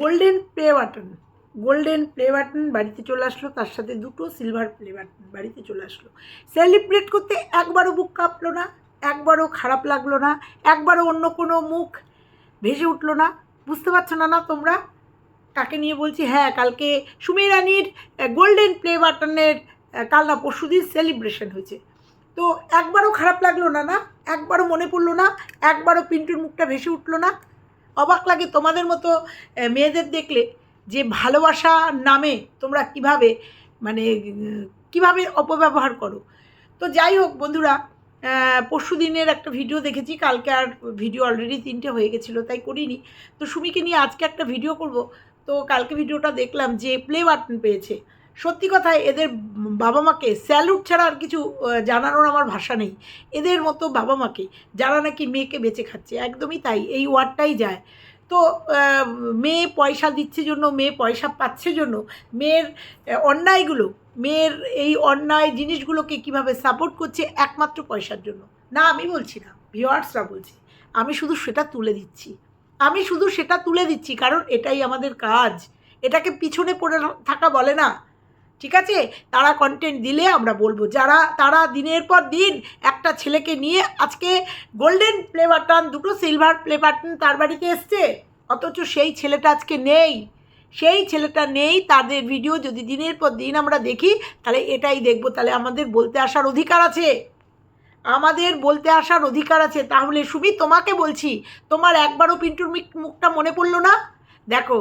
Golden play button golden play button বাড়িতে চলে আসলো, তার সাথে দুটো সিলভার প্লে বাটন বাড়িতে চলে আসলো। সেলিব্রেট করতে একবারও বুক কাঁপলো না, একবারও খারাপ লাগল না, একবারও অন্য কোনো মুখ ভেসে উঠল না। বুঝতে পারছ না না, তোমরা? কাকে নিয়ে বলছি? হ্যাঁ কালকে সুমি রানীর গোল্ডেন প্লে বাটনের কাল না পরশু দিন সেলিব্রেশন হয়েছে। তো একবারও খারাপ লাগল না না, একবারও মনে পড়ল না, একবারও পিন্টুর মুখটা ভেসে উঠল না। অবাক লাগে তোমাদের মতো মেয়েদের দেখলে যে ভালোবাসা নামে তোমরা কীভাবে মানে কীভাবে অপব্যবহার করো। তো যাই হোক বন্ধুরা পরশু দিনের একটা ভিডিও দেখেছি, কালকে আর ভিডিও অলরেডি তিনটে হয়ে গেছিল, তাই করিনি। তো সুমিকে নিয়ে আজকে একটা ভিডিও করব। তো কালকে ভিডিওটা দেখলাম যে প্লে বাটন পেয়েছে। সত্যি কথায় এদের বাবা মাকে স্যালুট ছাড়া আর কিছু জানানোর আমার ভাষা নেই। এদের মতো বাবা মাকে, যারা নাকি মেয়েকে বেঁচে খাচ্ছে, একদমই তাই, এই ওয়ার্ডটাই যায়। তো মেয়ে পয়সা দিচ্ছে জন্য, মেয়ে পয়সা পাচ্ছে জন্য, মেয়ের অন্যায়গুলো, মেয়ের এই অন্যায় জিনিসগুলোকে কীভাবে সাপোর্ট করছে একমাত্র পয়সার জন্য? না, আমি বলছি না ভিওয়ার্সরা বলছি। আমি শুধু সেটা তুলে দিচ্ছি। আমি শুধু সেটা তুলে দিচ্ছি, কারণ এটাই আমাদের কাজ। এটাকে পিছনে পড়ে থাকা বলে না ঠিক আছে? তারা কন্টেন্ট দিলে আমরা বলব। যারা, তারা দিনের পর দিন একটা ছেলেকে নিয়ে আজকে গোল্ডেন প্লে বাটন দুটো সিলভার প্লে বাটন তার বাড়িতে এসছে। অথচ সেই ছেলেটা আজকে নেই। সেই ছেলেটা নেই, তাদের ভিডিও যদি দিনের পর দিন আমরা দেখি, তাহলে এটাই দেখব। তাহলে আমাদের বলতে আসার অধিকার আছে। আমাদের বলতে আসার অধিকার আছে। তাহলে সুমি, তোমাকে বলছি, তোমার একবারও পিন্টুর মুখটা মনে পড়ল না? দেখো,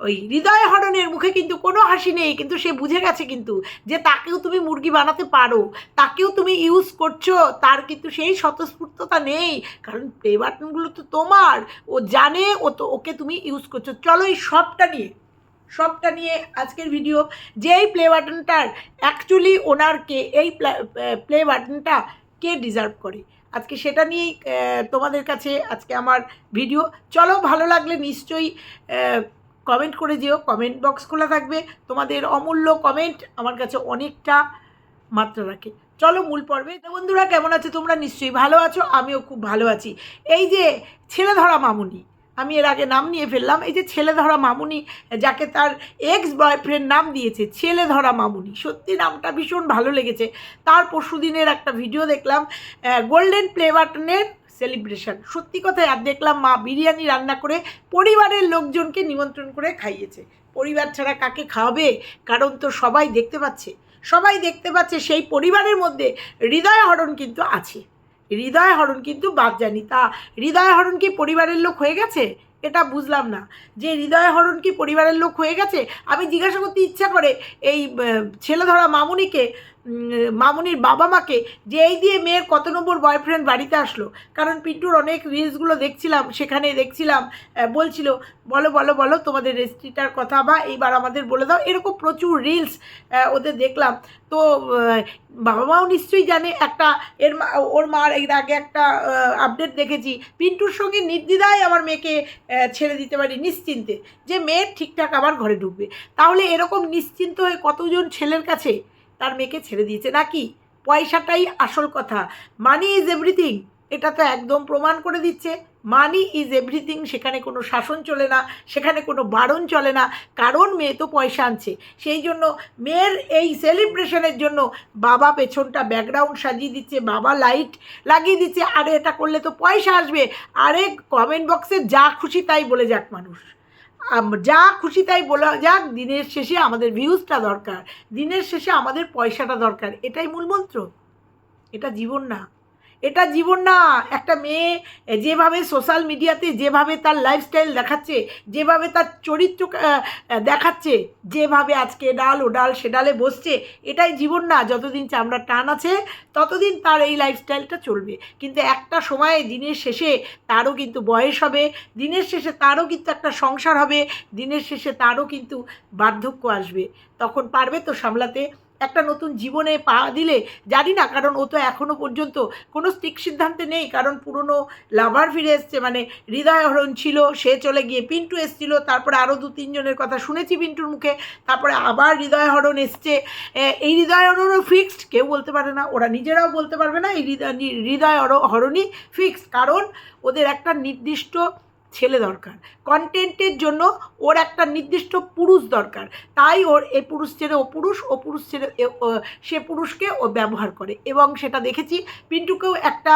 ওই হৃদয় হরণের মুখে কিন্তু কোনো হাসি নেই, কিন্তু সে বুঝে গেছে কিন্তু যে তাকেও তুমি মুরগি বানাতে পারো, তাকেও তুমি ইউজ করছ, তার কিন্তু সেই স্বতঃস্ফূর্ততা নেই, কারণ প্লে বাটনগুলো তো তোমার, ও জানে, ও তো, ওকে তুমি ইউজ করছ। চলো এই সবটা নিয়ে সবটা নিয়ে আজকের ভিডিও যে এই প্লে বাটনটার অ্যাকচুয়ালি ওনারকে এই প্লে বাটনটা কে ডিজার্ভ করে? আজকে সেটা নিয়েই তোমাদের কাছে আজকে আমার ভিডিও চলো, ভালো লাগলে নিশ্চয়ই কমেন্ট করে যেও। কমেন্ট বক্স খোলা থাকবে। তোমাদের অমূল্য কমেন্ট আমার কাছে অনেকটা মাত্রা রাখে। চলো, মূল পর্বে। বন্ধুরা, কেমন আছে তোমরা? নিশ্চয়ই ভালো আছো, আমিও খুব ভালো আছি। এই যে ছেলে ধরা মামুনি আমি এর আগে নাম নিয়ে ফেললাম। এই যে ছেলে ধরা মামুনি, যাকে তার এক্স বয়ফ্রেন্ড নাম দিয়েছে ছেলে ধরা মামুনি, সত্যি নামটা ভীষণ ভালো লেগেছে। তার পরশুদিনের একটা ভিডিও দেখলাম গোল্ডেন প্লে বাটনের সেলিব্রেশন সত্যি কথাই আর দেখলাম মা বিরিয়ানি রান্না করে পরিবারের লোকজনকে নিমন্ত্রণ করে খাইয়েছে। পরিবার ছাড়া কাকে খাওয়াবে? কারণ তো সবাই দেখতে পাচ্ছে। সবাই দেখতে পাচ্ছে সেই পরিবারের মধ্যে হৃদয় হরণ কিন্তু আছে। হৃদয় হরণ কিন্তু বাদ জানি তা হৃদয় হরণ কি পরিবারের লোক হয়ে গেছে? এটা বুঝলাম না। যে হৃদয় হরণ কি পরিবারের লোক হয়ে গেছে? আমি জিজ্ঞাসা করতে ইচ্ছা করে এই ছেলে ধরা মামুনিকে মামুনির বাবা মাকে যে এই দিয়ে মেয়ের কত নম্বর বয়ফ্রেন্ড বাড়িতে আসলো। কারণ পিন্টুর অনেক রিলসগুলো দেখছিলাম, সেখানে দেখছিলাম বলছিল, বলো বলো বলো, তোমাদের রেসিপিটার কথা বা এইবার আমাদের বলে দাও। এরকম প্রচুর রিলস ওদের দেখলাম। তো বাবা মাও নিশ্চয়ই জানে, একটা এর ওর মার এর আগে একটা আপডেট দেখেছি। পিন্টুর সঙ্গে নির্দ্বিধায় আমার মেয়েকে ছেড়ে দিতে পারি নিশ্চিন্তে যে মেয়ের ঠিকঠাক আবার ঘরে ঢুকবে। তাহলে এরকম নিশ্চিন্ত হয়ে কতজন ছেলের কাছে তার মেয়েকে ছেড়ে দিয়েছে। নাকি? পয়সাটাই আসল কথা। মানি ইজ এভরিথিং এটা তো একদম প্রমাণ করে দিচ্ছে। মানি ইজ এভরিথিং সেখানে কোনো শাসন চলে না। সেখানে কোনো বারণ চলে না। কারণ মেয়ে তো পয়সা আনছে। সেই জন্য মেয়ের এই সেলিব্রেশনের জন্য বাবা পেছনটা ব্যাকগ্রাউন্ড সাজিয়ে দিচ্ছে, বাবা লাইট লাগিয়ে দিচ্ছে। আরে এটা করলে তো পয়সা আসবে। আরে কমেন্ট বক্সে যা খুশি তাই বলে যাক মানুষ। যা খুশি তাই বলা যাক, দিনের শেষে আমাদের ভিউজটা দরকার। দিনের শেষে আমাদের পয়সাটা দরকার। এটাই মূলমন্ত্র এটা জীবন না। এটা জীবন না। একটা মেয়ে যেভাবে সোশ্যাল মিডিয়াতে যেভাবে তার লাইফস্টাইল দেখাচ্ছে, যেভাবে তার চরিত্র দেখাচ্ছে, যেভাবে আজকে ডাল, ও ডাল সে ডালে বসছে, এটাই জীবন না। যতদিন চামড়ার টান আছে, ততদিন তার এই লাইফস্টাইলটা চলবে। কিন্তু একটা সময়ে দিনের শেষে তারও কিন্তু বয়স হবে, দিনের শেষে তারও কিন্তু একটা সংসার হবে, দিনের শেষে তারও কিন্তু বার্ধক্য আসবে। তখন পারবে তো সামলাতে। একটা নতুন জীবনে পা দিলে, জানি না, কারণ ও তো এখনও পর্যন্ত কোনো স্টিক সিদ্ধান্তে নেই, কারণ পুরনো লাভার ফিরে এসছে মানে হৃদয় হরণ ছিল, সে চলে গিয়ে পিন্টু এসছিল, তারপরে আরও দু তিনজনের কথা শুনেছি পিন্টুর মুখে, তারপরে আবার হৃদয় হরণ এসছে এই হৃদয় হরণও ফিক্সড কেউ বলতে পারে না, ওরা নিজেরাও বলতে পারবে না, এই হৃদয় হৃদয় হরণই ফিক্সড কারণ ওদের একটা নির্দিষ্ট ছেলে দরকার। কন্টেন্টের জন্য ওর একটা নির্দিষ্ট পুরুষ দরকার। তাই ওর এ পুরুষ ছেড়ে ও পুরুষ ও পুরুষ ছেড়ে সে পুরুষকে ও ব্যবহার করে। এবং সেটা দেখেছি পিন্টুকেও একটা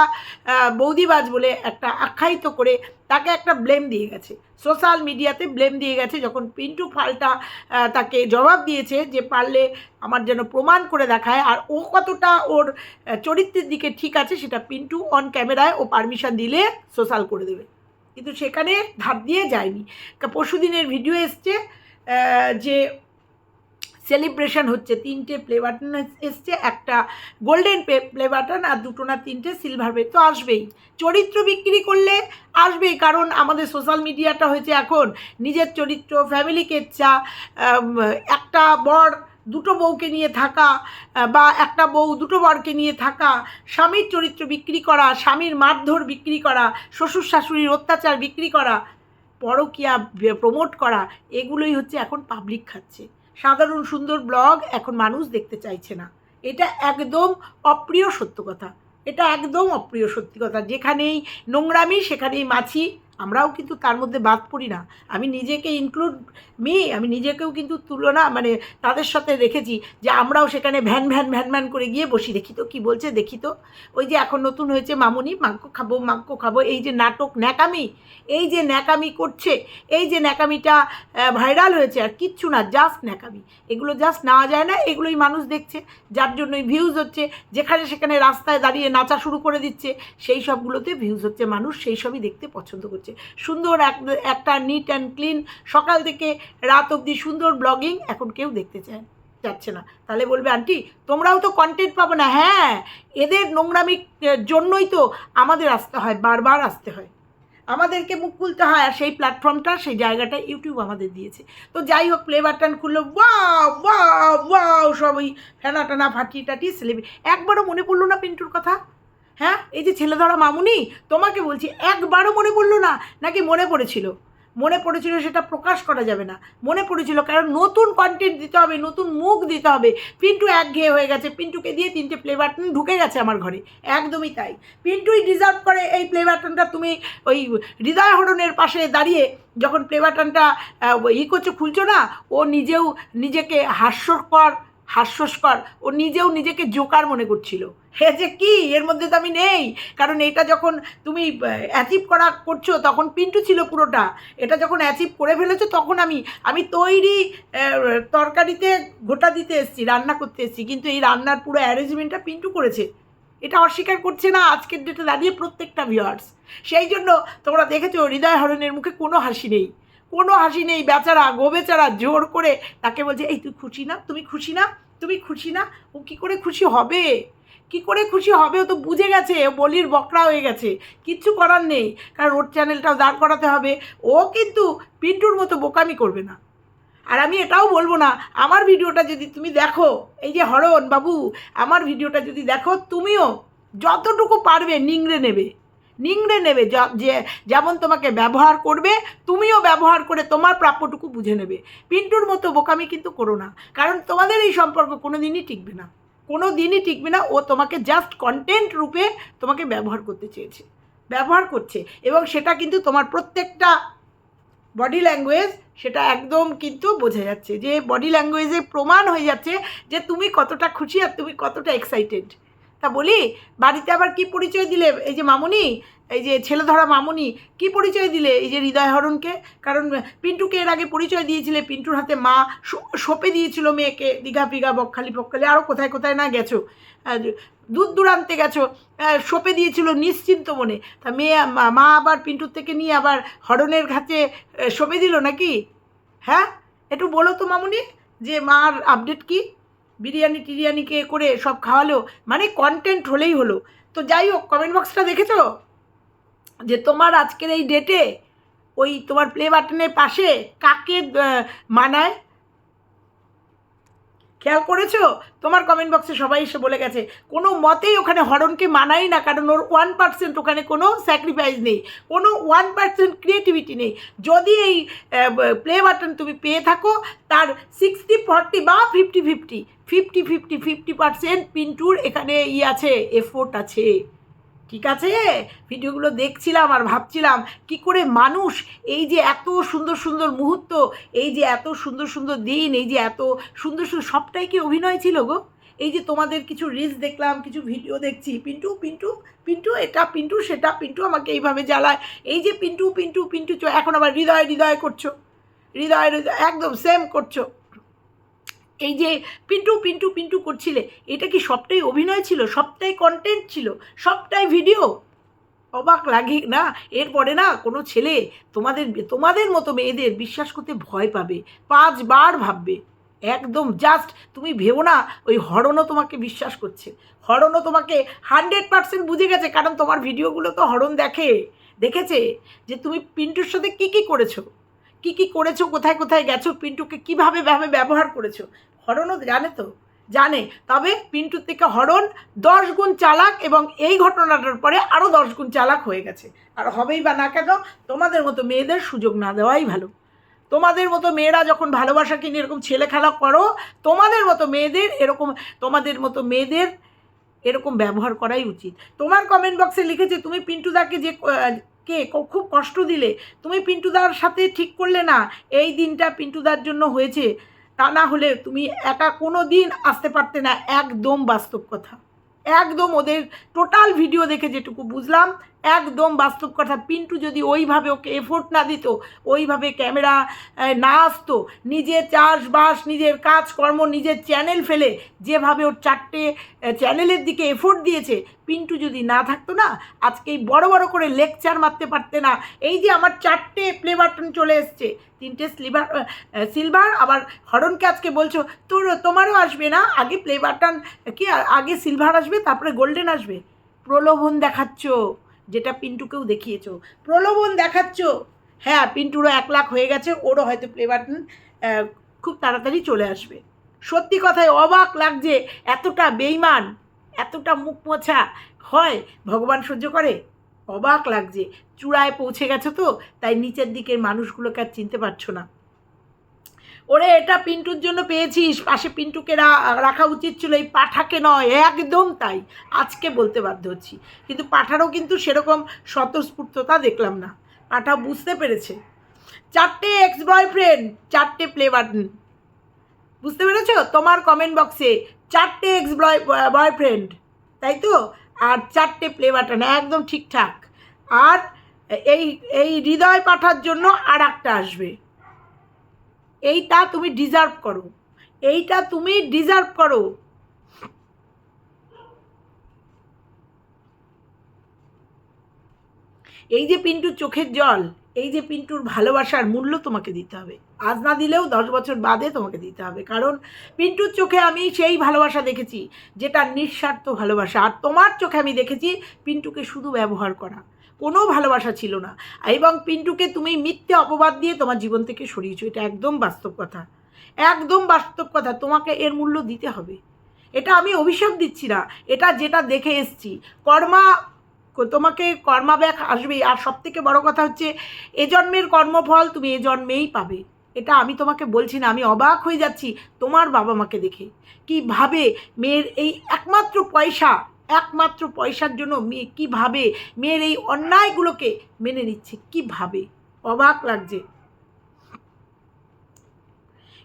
বৌদিবাজ বলে একটা আখ্যায়িত করে তাকে একটা ব্লেম দিয়ে গেছে। সোশ্যাল মিডিয়াতে ব্লেম দিয়ে গেছে যখন পিন্টু আহ, তাকে জবাব দিয়েছে যে পারলে আমার যেন প্রমাণ করে দেখায়। আর ও কতটা ওর চরিত্রের দিকে ঠিক আছে সেটা পিন্টু অন ক্যামেরায় ও পারমিশন দিলে সোশ্যাল করে দেবে। কিন্তু সেখানে ধার দিয়ে যায়নি। পরশু দিনের ভিডিও এসছে যে সেলিব্রেশন হচ্ছে, তিনটে প্লে বাটন এসছে, একটা গোল্ডেন প্লে বাটন আর দুটো না তিনটে সিলভার প্লে তো আসবেই। চরিত্র বিক্রি করলে আসবেই, কারণ আমাদের সোশ্যাল মিডিয়াটা হয়েছে এখন, নিজের চরিত্র ফ্যামিলি কেচ্ছা একটা বর দুটো বউকে নিয়ে থাকা বা একটা বউ দুটো বরকে নিয়ে থাকা, স্বামীর চরিত্র বিক্রি করা, স্বামীর মারধর বিক্রি করা, শ্বশুর শাশুড়ির অত্যাচার বিক্রি করা, পরকিয়া প্রমোট করা, এগুলোই হচ্ছে এখন পাবলিক খাচ্ছে। সাধারণ সুন্দর ব্লগ এখন মানুষ দেখতে চাইছে না। এটা একদম অপ্রিয় সত্য কথা। এটা একদম অপ্রিয় সত্যি কথা। যেখানেই নোংরামি, সেখানেই মাছি। আমরাও কিন্তু তার মধ্যে বাদ পড়ি না। আমি নিজেকে ইনক্লুড মি আমি নিজেকেও কিন্তু তুলনা মানে তাদের সাথে রেখেছি যে আমরাও সেখানে ভ্যান ভ্যান ভ্যান ভ্যান করে গিয়ে বসি। দেখি তো কী বলছে, দেখি তো। ওই যে এখন নতুন হয়েছে মামুনি মাংক খাব মাংক খাব, এই যে নাটক ন্যাকামি, এই যে ন্যাকামি করছে, এই যে ন্যাকামিটা ভাইরাল হয়েছে আর কিচ্ছু না জাস্ট ন্যাকামি। এগুলো জাস্ট নেওয়া যায় না, এগুলোই মানুষ দেখছে, যার জন্যই ভিউজ হচ্ছে, যেখানে সেখানে রাস্তায় দাঁড়িয়ে নাচা শুরু করে দিচ্ছে, সেই সবগুলোতে ভিউজ হচ্ছে মানুষ, সেই সবই দেখতে পছন্দ করছে। সুন্দর এক, একটা নিট অ্যান্ড ক্লিন সকাল থেকে রাত অবধি সুন্দর ব্লগিং এখন কেউ দেখতে চায়, যাচ্ছে না। তাহলে বলবে, আন্টি, তোমরাও তো কন্টেন্ট পাবো না। হ্যাঁ এদের নোংরামির জন্যই তো আমাদের আসতে হয়, বারবার আসতে হয়। আমাদেরকে মুখ খুলতে হয়, আর সেই প্ল্যাটফর্মটা সেই জায়গাটা ইউটিউব আমাদের দিয়েছে। তো যাই হোক প্লে বাটন খুললো ওয়াও ওয়াও ওয়াও সব ওই ফেনা টানা ফাটিয়ে টাটিয়ে একবারও মনে পড়ল না পিন্টুর কথা? হ্যাঁ এই যে ছেলে ধরা মামুনি, তোমাকে বলছি, একবারও মনে পড়ল না? নাকি মনে পড়েছিল? মনে পড়েছিল সেটা প্রকাশ করা যাবে না। মনে পড়েছিল কারণ নতুন কন্টেন্ট দিতে হবে, নতুন মুখ দিতে হবে। পিন্টু একঘেয়ে হয়ে গেছে। পিন্টুকে দিয়ে তিনটে প্লে বাটন ঢুকে গেছে আমার ঘরে। একদমই তাই। পিন্টুই ডিজার্ভ করে এই প্লে বাটনটা তুমি ওই হৃদয় হরণের পাশে দাঁড়িয়ে যখন প্লে বাটনটা ই করছ, খুলছো না, ও নিজেও নিজেকে হাস্যকর হাস্যস্কর। ও নিজেও নিজেকে জোকার মনে করছিল। হে যে কি? এর মধ্যে তো আমি নেই। কারণ এটা যখন তুমি অ্যাচিভ করা করছ, তখন পিন্টু ছিল পুরোটা। এটা যখন অ্যাচিভ করে ফেলেছো, তখন আমি আমি তৈরি তরকারিতে গোটা দিতে এসেছি, রান্না করতে এসেছি। কিন্তু এই রান্নার পুরো অ্যারেঞ্জমেন্টটা পিন্টু করেছে। এটা অস্বীকার করছে না আজকের ডেটে দাঁড়িয়ে প্রত্যেকটা ভিউয়ার্স সেই জন্য তোমরা দেখেছ, হৃদয় হরণের মুখে কোনো হাসি নেই। কোনো হাসি নেই, বেচারা গো বেচারা জোর করে তাকে বলছে, এই তুই খুশি না? তুমি খুশি না? তুমি খুশি না? ও কী করে খুশি হবে? কি করে খুশি হবে? ও তো বুঝে গেছে বলির বকরা হয়ে গেছে। কিচ্ছু করার নেই, কারণ ওর চ্যানেলটাও দাঁড় করাতে হবে। ও কিন্তু পিন্টুর মতো বোকামি করবে না। আর আমি এটাও বলব না, আমার ভিডিওটা যদি তুমি দেখো, এই যে হরণ বাবু, আমার ভিডিওটা যদি দেখো, তুমিও যতটুকু পারবে নিংড়ে নেবে। নিংড়ে নেবে, য- যেমন তোমাকে ব্যবহার করবে, তুমিও ব্যবহার করে তোমার প্রাপ্যটুকু বুঝে নেবে। পিন্টুর মতো বোকামি কিন্তু করো না, কারণ তোমাদের এই সম্পর্ক কোনো দিনই টিকবে না। কোনো দিনই টিকবে না, ও তোমাকে জাস্ট কন্টেন্ট রূপে তোমাকে ব্যবহার করতে চেয়েছে, ব্যবহার করছে, এবং সেটা কিন্তু তোমার প্রত্যেকটা বডি ল্যাঙ্গুয়েজ সেটা একদম কিন্তু বোঝা যাচ্ছে যে বডি ল্যাঙ্গুয়েজে প্রমাণ হয়ে যাচ্ছে যে, তুমি কতটা খুশি আর তুমি কতটা এক্সাইটেড তা বলি বাড়িতে আবার কি পরিচয় দিলে? এই যে মামুনি এই যে ছেলে ধরা মামুনি কি পরিচয় দিলে এই যে হৃদয় হরণকে? কারণ পিন্টুকে এর আগে পরিচয় দিয়েছিলে পিন্টুর হাতে মা সঁপে দিয়েছিল মেয়েকে দীঘা ফিঘা বকখালি পকখালি আরও কোথায় কোথায় না গেছো। দূর দূরান্তে গেছো সঁপে দিয়েছিল নিশ্চিন্ত মনে। তা মেয়ে মা- আবার পিন্টুর থেকে নিয়ে আবার হরণের আহ, সঁপে দিল নাকি? হ্যাঁ? একটু বলো তো মামুনি যে মার আপডেট কি? বিরিয়ানি টিরিয়ানিকে করে সব খাওয়ালো মানে কন্টেন্ট হলেই হলো। তো যাই হোক কমেন্ট বক্সটা দেখেছ? যে তোমার আজকের এই ডেটে ওই তোমার প্লে বাটনের পাশে কাকে মানায়? খেয়াল করেছ? তোমার কমেন্ট বক্সে সবাই এসে বলে গেছে, কোনো মতেই ওখানে হরণকে মানাই না, কারণ ওর ওয়ান পার্সেন্ট ওখানে কোনো স্যাক্রিফাইস নেই, কোনো ওয়ান পার্সেন্ট ক্রিয়েটিভিটি নেই। যদি এই প্লে বাটন তুমি পেয়ে থাকো, তার সিক্সটি ফর্টি বা fifty fifty fifty fifty fifty percent পিন্টুর এখানে ই আছে এফোর্ট আছে। ঠিক আছে? ভিডিওগুলো দেখছিলাম আর ভাবছিলাম, কি করে মানুষ এই যে এত সুন্দর সুন্দর মুহূর্ত, এই যে এত সুন্দর সুন্দর দিন, এই যে এত সুন্দর সুন্দর সবটাই কি অভিনয় ছিল গো? এই যে তোমাদের কিছু রিলস দেখলাম, কিছু ভিডিও দেখছি, পিন্টু পিন্টু পিন্টু, এটা পিন্টু, সেটা পিন্টু আমাকে এইভাবে জ্বালায়। এই যে পিন্টু পিন্টু পিন্টু এখন আবার হৃদয় হৃদয় করছ। হৃদয় হৃদয়, একদম সেম করছ। এই যে পিন্টু পিন্টু পিন্টু করছিলে, এটা কি সবটাই অভিনয় ছিল? সবটাই কন্টেন্ট ছিল? সবটাই ভিডিও অবাক লাগে না? এরপরে না কোনো ছেলে তোমাদের তোমাদের মতো মেয়েদের বিশ্বাস করতে ভয় পাবে, পাঁচবার ভাববে। একদম জাস্ট তুমি ভেবো না, ওই হরণও তোমাকে বিশ্বাস করছে। হরণও তোমাকে হান্ড্রেড পার্সেন্ট বুঝে গেছে, কারণ তোমার ভিডিওগুলো তো হরণ দেখে। দেখেছে? যে তুমি পিন্টুর সাথে কী কী করেছ? কী কী করেছ, কোথায় কোথায় গেছো, পিন্টুকে কীভাবে ভাবে ব্যবহার করেছ? হরণও জানে তো, জানে। তবে পিন্টুর থেকে হরণ দশ গুণ চালাক এবং এই ঘটনাটার পরে আরও দশ গুণ চালাক হয়ে গেছে। আর হবেই বা না কেন, তোমাদের মতো মেয়েদের সুযোগ না দেওয়াই ভালো। তোমাদের মতো মেয়েরা যখন ভালোবাসাকে নিয়ে এরকম ছেলে খেলা করো, তোমাদের মতো মেয়েদের এরকম, তোমাদের মতো মেয়েদের এরকম ব্যবহার করাই উচিত। তোমার কমেন্ট বক্সে লিখেছে, তুমি পিন্টুদাকে যে কে? খুব কষ্ট দিলে। তুমি পিন্টুদার সাথে ঠিক করলে না, এই দিনটা পিন্টুদার জন্য হয়েছে। তা না হলে তুমি একা কোনো দিন আসতে পারতে না। একদম বাস্তব কথা। একদম ওদের টোটাল ভিডিও দেখে যেটুকু বুঝলাম একদম বাস্তব কথা। পিন্টু যদি ওইভাবে ওকে এফোর্ট না দিত, ওইভাবে ক্যামেরা না আসতো, নিজের চাষবাস, নিজের কাজকর্ম, নিজের চ্যানেল ফেলে যেভাবে ওর চারটে চ্যানেলের দিকে এফোর্ট দিয়েছে, পিন্টু যদি না থাকতো না আজকে এই বড় বড় করে লেকচার মারতে পারতে না। এই যে আমার চারটে প্লে বাটন চলে এসছে, তিনটে স্লিভার সিলভার আবার হরণকে আজকে বলছো, তোর, তোমারও আসবে না? আগে প্লে বাটন কি, আগে সিলভার আসবে, তারপরে গোল্ডেন আসবে। প্রলোভন দেখাচ্ছ। যেটা পিন্টুকেও দেখিয়েছো। প্রলোভন দেখাচ্ছ? হ্যাঁ পিন্টুরও এক লাখ হয়ে গেছে, ওরও হয়তো প্লে বাটন খুব তাড়াতাড়ি চলে আসবে। সত্যি কথায় অবাক লাগছে, এতটা বেইমান, এতটা মুখ মোছা হয়, ভগবান সহ্য করে? অবাক লাগছে। চূড়ায় পৌঁছে গেছো তো, তাই নিচের দিকের মানুষগুলোকে আর চিনতে পারছ না। ওরে, এটা পিন্টুর জন্য পেয়েছিস। পাশে পিন্টুকে রাখা উচিত ছিল। এই পাঠাকে নয়, একদম তাই। আজকে বলতে বাধ্য হচ্ছি। কিন্তু পাঠারও কিন্তু সেরকম স্বতঃস্ফূর্ততা দেখলাম না। পাঠা বুঝতে পেরেছে। চারটে এক্স বয়ফ্রেন্ড চারটে প্লে বাটন বুঝতে পেরেছ? তোমার কমেন্ট বক্সে চারটে এক্স বয়ফ্রেন্ড তাই তো? আর চারটে প্লে বাটন একদম ঠিকঠাক। আর এই এই হৃদয় পাঠার জন্য আর একটা আসবে। এইটা তুমি ডিজার্ভ করো। এইটা তুমি ডিজার্ভ করো। এই যে পিন্টুর চোখের জল, এই যে পিন্টুর ভালোবাসার মূল্য তোমাকে দিতে হবে। আজ না দিলেও দশ বছর বাদে তোমাকে দিতে হবে। কারণ পিন্টুর চোখে আমি সেই ভালোবাসা দেখেছি, যেটা নিঃস্বার্থ ভালোবাসা। আর তোমার চোখে আমি দেখেছি পিন্টুকে শুধু ব্যবহার করা। কোনো ভালোবাসা ছিল না। এবং পিন্টুকে তুমি মিথ্যে অপবাদ দিয়ে তোমার জীবন থেকে সরিয়েছো, এটা একদম বাস্তব কথা। একদম বাস্তব কথা, তোমাকে এর মূল্য দিতে হবে। এটা আমি অভিশাপ দিচ্ছি না, এটা যেটা দেখে এসছি। কর্মা, তোমাকে কর্মা ব্যাক আসবেই আর সব থেকে বড় কথা হচ্ছে, এ জন্মের কর্মফল তুমি এ জন্মেই পাবে। এটা আমি তোমাকে বলছি না, আমি অবাক হয়ে যাচ্ছি তোমার বাবা মাকে দেখে। কীভাবে মেয়ের এই একমাত্র পয়সা একমাত্র পয়সার জন্য মেয়ে কীভাবে মেয়ের এই অন্যায়গুলোকে মেনে নিচ্ছে, কীভাবে? অবাক লাগছে।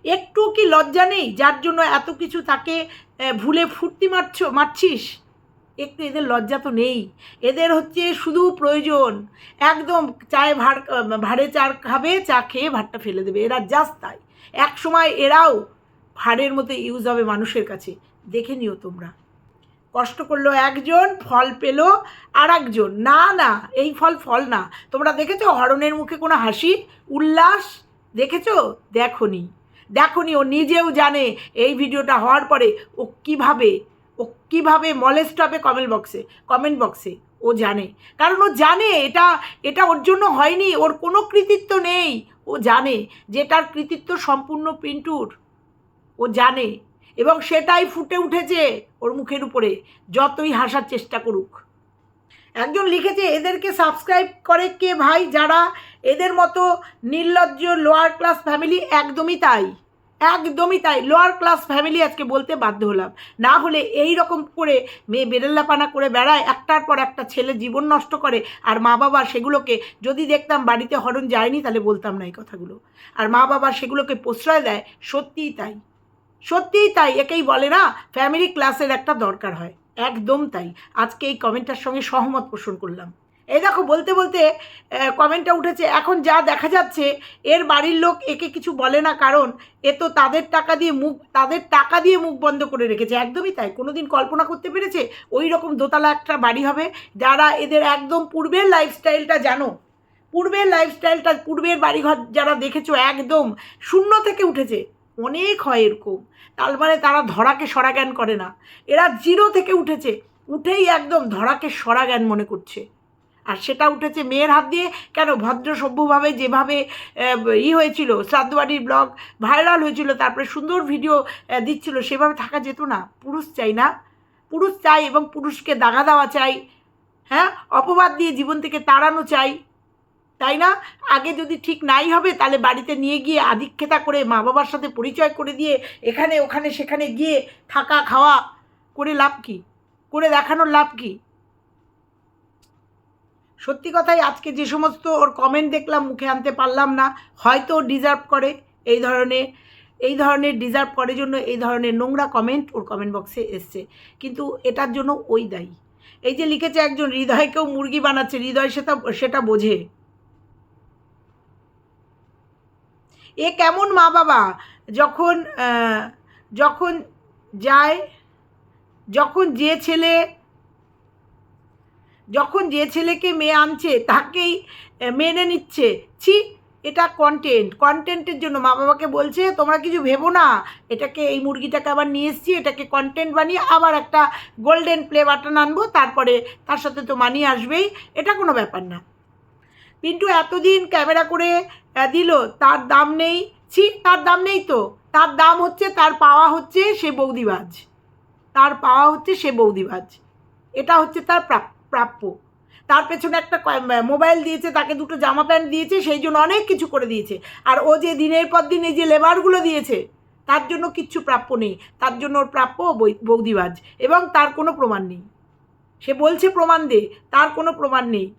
একটু কি লজ্জা নেই? যার জন্য এত কিছু তাকে ভুলে ফুর্তি মারছ, মারছিস? একটু এদের লজ্জা তো নেই। এদের হচ্ছে শুধু প্রয়োজন। একদম চায়ে ভাড় ভাড়ে চার খাবে, চা খেয়ে ভাতটা ফেলে দেবে। এরা জাস্ট তাই। এক সময় এরাও ভাড়ের মতো ইউজ হবে মানুষের কাছে। দেখে নিও তোমরা। কষ্ট করল একজন, ফল পেল আর একজন না না, এই ফল ফল না। তোমরা দেখেছ হরণের মুখে কোনো হাসি? উল্লাস? দেখেছ? দেখনি। দেখনি, ও নিজেও জানে এই ভিডিওটা হওয়ার পরে ও কীভাবে, ও কীভাবে মলেস্ট হবে কমেন্ট বক্সে কমেন্ট বক্সে ও জানে। কারণ ও জানে এটা এটা ওর জন্য হয়নি, ওর কোনো কৃতিত্ব নেই। ও জানে যে তার কৃতিত্ব সম্পূর্ণ পিন্টুর। ও জানে। এবং সেটাই ফুটে উঠেছে ওর মুখের উপরে। যতই হাসার চেষ্টা করুক। একজন লিখেছে, এদেরকে সাবস্ক্রাইব করে কে ভাই? যারা এদের মতো নির্লজ্জ লোয়ার ক্লাস ফ্যামিলি একদমই তাই। একদমই তাই। লোয়ার ক্লাস ফ্যামিলি আজকে বলতে বাধ্য হলাম। না হলে এই রকম করে মেয়ে বেরেল্লাপানা করে বেড়ায়, একটার পর একটা ছেলে জীবন নষ্ট করে আর মা বাবা সেগুলোকে যদি দেখতাম বাড়িতে হরণ যায়নি তাহলে বলতাম না এই কথাগুলো। আর মা বাবা সেগুলোকে প্রশ্রয় দেয়, সত্যিই তাই। সত্যিই তাই, একেই বলে না ফ্যামিলি ক্লাসের একটা দরকার হয়। একদম তাই। আজকে এই কমেন্টটার সঙ্গে সহমত পোষণ করলাম। এই দেখো, বলতে বলতে কমেন্টটা উঠেছে, এখন যা দেখা যাচ্ছে, এর বাড়ির লোক একে কিছু বলে না, কারণ এ তো তাদের টাকা দিয়ে মুখ, তাদের টাকা দিয়ে মুখ বন্ধ করে রেখেছে। একদমই তাই। কোনোদিন কল্পনা করতে পেরেছে, ওই রকম দোতলা একটা বাড়ি হবে, যারা এদের একদম পূর্বের লাইফস্টাইলটা জানো। পূর্বের লাইফস্টাইলটা পূর্বের বাড়িঘর যারা দেখেছ, একদম শূন্য থেকে উঠেছে। অনেক হয় এরকম। তার মানে তারা ধরাকে সরা জ্ঞান করে না। এরা জিরো থেকে উঠেছে। উঠেই একদম ধরাকে সরা জ্ঞান মনে করছে। আর সেটা উঠেছে মেয়ের হাত দিয়ে। কেন? ভদ্র সভ্যভাবে যেভাবে ই হয়েছিল, শ্রাদ্ধবাড়ির ব্লগ ভাইরাল হয়েছিল, তারপরে সুন্দর ভিডিও দিচ্ছিল, সেভাবে থাকা যেত না। পুরুষ চাই না। পুরুষ চাই এবং পুরুষকে দাগা দেওয়া চাই। হ্যাঁ? অপবাদ দিয়ে জীবন থেকে তাড়ানো চাই। তাই না? আগে যদি ঠিক নাই হবে, তাহলে বাড়িতে নিয়ে গিয়ে আধিক্ষেতা করে মা বাবার সাথে পরিচয় করে দিয়ে এখানে, ওখানে, সেখানে গিয়ে থাকা, খাওয়া করে লাভ কি? করে দেখানোর লাভ কি? সত্যি কথাই আজকে যে সমস্ত ওর কমেন্ট দেখলাম, মুখে আনতে পারলাম না। হয়তো ডিজার্ভ করে এই ধরনের এই ধরনের ডিজার্ভ করে জন্য এই ধরনের নোংরা কমেন্ট ওর কমেন্ট বক্সে এসছে। কিন্তু এটার জন্য ওই দায়ী। এই যে লিখেছে একজন, হৃদয়কেও মুরগি বানাচ্ছে। হৃদয় সেটা সেটা বোঝে। এ কেমন মা বাবা? যখন যখন যায়, যখন যে ছেলে, যখন যে ছেলেকে মেয়ে আনছে, তাকেই মেনে নিচ্ছে। ছি, এটা কন্টেন্ট কন্টেন্টের জন্য মা বাবাকে বলছে, তোমরা কিছু ভেবো না। এটাকে, এই মুরগিটাকে আবার নিয়ে এসেছি, এটাকে কন্টেন্ট বানিয়ে আবার একটা গোল্ডেন প্লে বাটন আনব তারপরে তার সাথে তো মানি আসবেই। এটা কোনো ব্যাপার না। পিন্টু এতদিন ক্যামেরা করে দিল, তার দাম নেই। ছি, তার দাম নেই তো। তার দাম হচ্ছে, তার পাওয়া হচ্ছে সে বৌদিবাজ। তার পাওয়া হচ্ছে সে বৌদিবাজ। এটা হচ্ছে তার প্রাপ- প্রাপ্য। তার পেছনে একটা মোবাইল দিয়েছে, তাকে দুটো জামা প্যান্ট দিয়েছে, সেই জন্য অনেক কিছু করে দিয়েছে। আর ও যে দিনের পর দিন এই যে লেবারগুলো দিয়েছে, তার জন্য কিচ্ছু প্রাপ্য নেই। তার জন্য ওর প্রাপ্য বৌদিবাজ। এবং তার কোনো প্রমাণ নেই। সে বলছে প্রমাণ দে, তার কোনো প্রমাণ নেই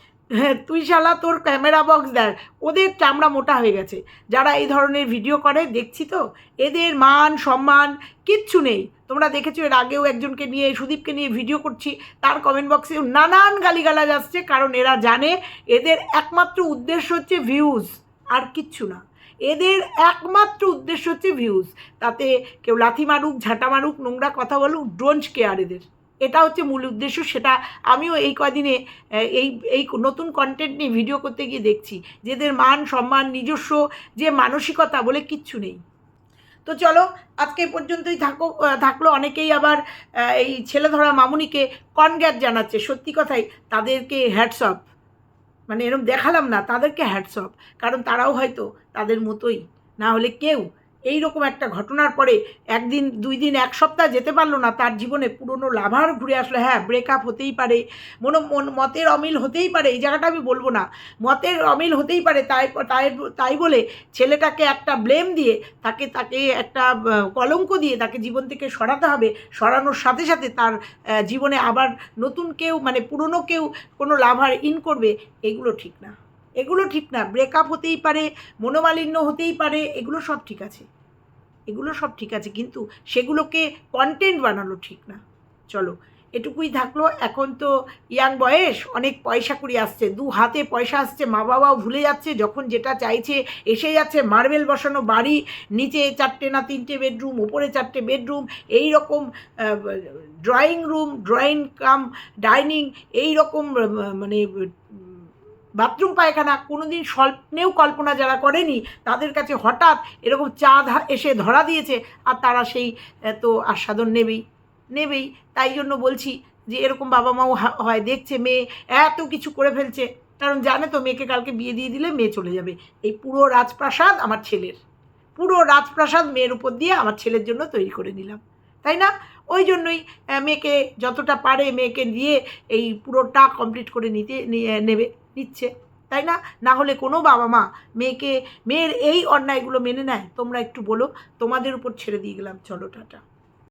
হ্যাঁ তুই শালা তোর ক্যামেরা বক্স দেখ। ওদের চামড়া মোটা হয়ে গেছে। যারা এই ধরনের ভিডিও করে, দেখছি তো? এদের মান, সম্মান কিচ্ছু নেই। তোমরা দেখেছ, এর আগেও একজনকে নিয়ে, সুদীপকে নিয়ে ভিডিও করছি। তার কমেন্ট বক্সে নানান গালিগালাজ আসছে, কারণ এরা জানে এদের একমাত্র উদ্দেশ্য হচ্ছে ভিউজ আর কিচ্ছু না। এদের একমাত্র উদ্দেশ্য হচ্ছে ভিউজ তাতে কেউ লাথি মারুক, ঝাঁটা মারুক, নোংরা কথা বলুক ডোন্ট কেয়ার এদের। এটা হচ্ছে মূল উদ্দেশ্য, সেটা আমিও এই কদিনে এই এই নতুন কন্টেন্ট নিয়ে ভিডিও করতে গিয়ে দেখছি। যেদের মান, সম্মান, নিজস্ব যে মানসিকতা বলে কিচ্ছু নেই। তো চলো, আজকে পর্যন্তই থাকো থাকল। অনেকেই আবার এই ছেলে ধরা মামুনিকে কনগ্যাট জানাচ্ছে। সত্যি কথাই, তাদেরকে হ্যাটসঅপ মানে এরকম দেখালাম না, তাদেরকে হ্যাটসঅপ কারণ তারাও হয়তো তাদের মতোই। না হলে কেউ এই রকম একটা ঘটনার পরে একদিন, দুই দিন, এক সপ্তাহ যেতে পারল না, তার জীবনে পুরনো লাভার ঘুরে আসলো। হ্যাঁ ব্রেকআপ হতেই পারে, মনো, মন- মতের অমিল হতেই পারে, এই জায়গাটা আমি বলব না। মতের অমিল হতেই পারে, তাই তাই তাই বলে ছেলেটাকে একটা ব্লেম দিয়ে তাকে তাকে একটা কলঙ্ক দিয়ে তাকে জীবন থেকে সরাতে হবে। সরানোর সাথে সাথে তার জীবনে আবার নতুন কেউ মানে পুরনো কেউ কোনো লাভার ইন করবে, এগুলো ঠিক না। এগুলো ঠিক না। ব্রেকআপ হতেই পারে, মনোমালিন্য হতেই পারে, এগুলো সব ঠিক আছে। এগুলো সব ঠিক আছে, কিন্তু সেগুলোকে কন্টেন্ট বানানো ঠিক না। চলো, এটুকুই থাকল, এখন তো ইয়াং বয়স, অনেক পয়সা কুড়ি আসছে, দু হাতে পয়সা আসছে, মা বাবাও ভুলে যাচ্ছে, যখন যেটা চাইছে এসে যাচ্ছে মার্বেল বসানো বাড়ি, নিচে চারটে না তিনটে বেডরুম উপরে চারটে বেডরুম এই রকম drawing room drawing cum dining এই রকম মানে বাথরুম, পায়খানা, কোনোদিন স্বপ্নেও কল্পনা যারা করেনি, তাদের কাছে হঠাৎ এরকম চাঁদ এসে ধরা দিয়েছে আর তারা সেই তো আস্বাদন নেবেই নেবেই। তাই জন্য বলছি যে এরকম বাবা মাও হয়, দেখছে মেয়ে এত কিছু করে ফেলছে। কারণ জানে তো মেয়েকে কালকে বিয়ে দিয়ে দিলে মেয়ে চলে যাবে। এই পুরো রাজপ্রাসাদ আমার ছেলের। পুরো রাজপ্রাসাদ মেয়ের উপর দিয়ে আমার ছেলের জন্য তৈরি করে নিলাম তাই না? ওই জন্যই মেয়েকে যতটা পারে মেয়েকে দিয়ে এই পুরোটা কমপ্লিট করে নিতে নেবে, নিচ্ছে। তাই না? না হলে কোনো বাবা মা মেয়েকে, মেয়ের এই অন্যায়গুলো মেনে নেয়। তোমরা একটু বলো, তোমাদের উপর ছেড়ে দিয়ে গেলাম। চলো, টাটা।